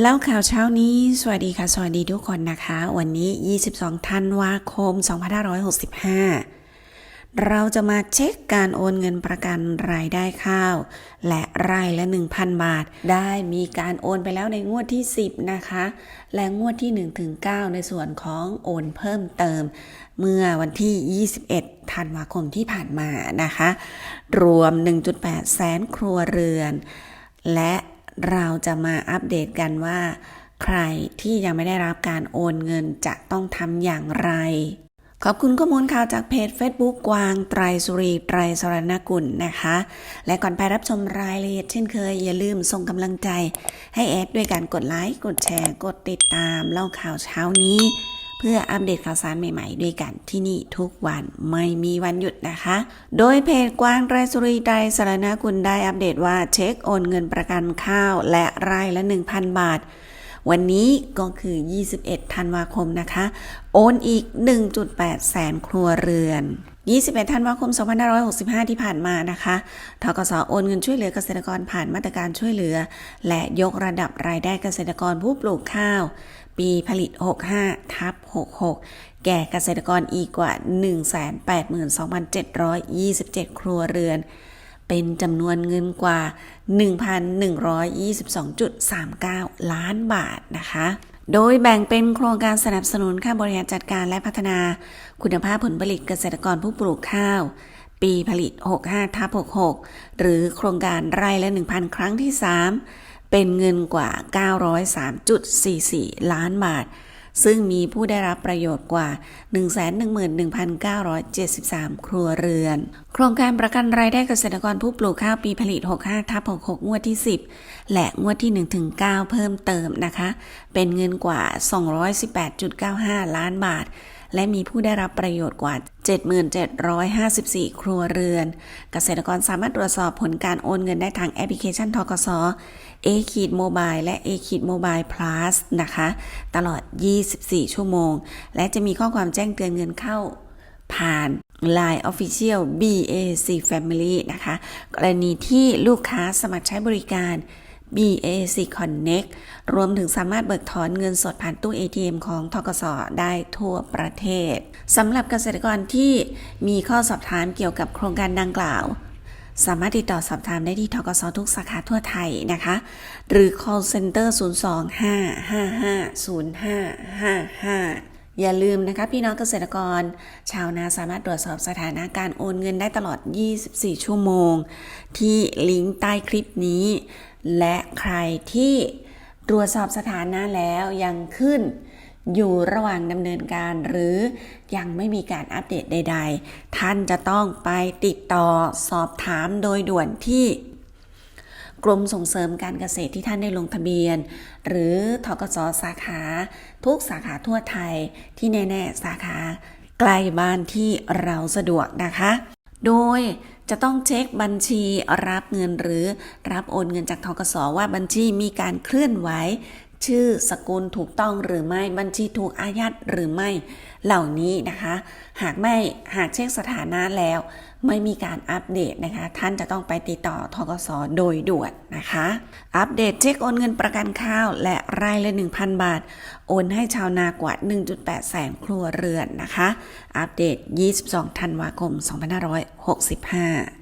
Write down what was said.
เล่าข่าวเช้านี้ สวัสดีค่ะ สวัสดีทุกคนนะคะ วันนี้ 22ธันวาคม 2565 เราจะมาเช็คการโอนเงินประกันรายได้ข้าว และรายละ 1,000 บาท ได้มีการโอนไปแล้วในงวดที่ 10 นะคะ และงวดที่1-9ในส่วนของโอนเพิ่มเติม เมื่อวันที่ 21 ธันวาคมที่ผ่านมานะคะ รวม 1.8 แสนครัวเรือน และ เราจะมาอัปเดตกันว่า ใครที่ยังไม่ได้รับการโอนเงินจะต้องทำอย่างไร ขอบคุณข้อมูลข่าวจากเพจ Facebook กวางไตรสุรีไตรสรณกุลนะคะ และก่อนไปรับชมรายละเอียดเช่นเคย อย่าลืมส่งกำลังใจ ให้แอดด้วยการกดไลค์กดแชร์ กดติดตามเล่าข่าวเช้านี้ พื่ออัปเดตข่าวสารใหม่ๆ ด้วยกันที่นี่ทุกวันไม่มีวันหยุดนะคะ โดยเพจกว้างไรสุรีไตรสารณกุลได้อัปเดตว่าเช็คโอนเงินประกันข้าวและรายละ 1,000 บาท วันนี้ก็คือ 21 ธันวาคมนะคะ โอนอีก 1.8 แสนครัวเรือน 21ธันวาคม 2565 ที่ผ่านมานะคะทกสโอนเงินช่วยเหลือเกษตรกรผ่านมาตรการช่วยเหลือ และยกระดับรายได้เกษตรกรผู้ปลูกข้าว ปีผลิต 65 ทับ 66 แก่เกษตรกรอีกกว่า 182,727 ครัวเรือน เป็นจำนวนเงินกว่า 1,122.39 ล้านบาทนะคะ โดยแบ่งเป็นโครงการสนับสนุนค่าบริหารจัดการและพัฒนาคุณภาพผลผลิตเกษตรกรผู้ปลูกข้าว ปีผลิต 65ทับ66 หรือโครงการไร่ละ 1,000 ครั้งที่ 3 เป็นเงินกว่า 903.44 ล้านบาท ซึ่งมีผู้ได้รับประโยชน์กว่า 111,973 ครัวเรือน โครงการประกันรายได้เกษตรกรผู้ปลูกข้าวปีผลิต 65ทับ66 งวดที่ 10 และงวดที่ 1-9 เพิ่มเติมนะคะ เป็นเงินกว่า 218.95 ล้านบาท และมีผู้ได้รับประโยชน์กว่า 77,54 ครัวเรือน เกษตรกรสามารถตรวจสอบผลการโอนเงินได้ทางแอปพลิเคชันทกส A ขีดโมบายและ A ขีดโมบาย plus นะคะ ตลอด 24 ชั่วโมง และจะมีข้อความแจ้งเตือนเงินเข้าผ่าน Line Official BAC Family นะคะ กรณีที่ลูกค้าสมัครใช้บริการ BAC Connect รวมถึงสามารถเบิกถอนเงินสดผ่านตู้ ATM ของทกสได้ทั่วประเทศสำหรับเกษตรกรที่มีข้อสอบถามเกี่ยวกับโครงการดังกล่าว สามารถติดต่อสอบถามได้ที่ทกสทุกสาขาทั่วไทยนะคะ หรือ call center 025550555 อย่าลืมนะคะพี่น้องเกษตรกร ชาวนาสามารถตรวจสอบสถานะการโอนเงินได้ตลอด 24 ชั่วโมง ที่ลิงก์ใต้คลิปนี้ และใครที่ตรวจสอบสถานะแล้วยังขึ้นอยู่ระหว่างดำเนินการหรือยังไม่มีการอัปเดตใด ๆ ท่านจะต้องไปติดต่อสอบถามโดยด่วนที่ กรมส่งเสริมการเกษตรที่ท่านได้ลงทะเบียน หรือทกศสาขา ทุกสาขาทั่วไทยที่แน่ ๆ สาขาใกล้บ้านที่เราสะดวกนะคะ โดยจะต้องเช็คบัญชีรับเงินหรือรับโอนเงินจากทกศว่าบัญชีมีการเคลื่อนไหว ชื่อสกุลถูกต้องหรือไม่บัญชีถูกอายัดหรือไม่เหล่านี้นะคะ หากไม่หากเช็คสถานะแล้ว ไม่มีการอัปเดตนะคะ ท่านจะต้องไปติดต่อทกสโดยด่วนนะคะ อัปเดตเช็คโอนเงินประกันข้าวและรายละ 1,000 บาท โอนให้ชาวนากว่า 1.8 แสนครัวเรือนนะคะ อัปเดต 22 ธันวาคม 2565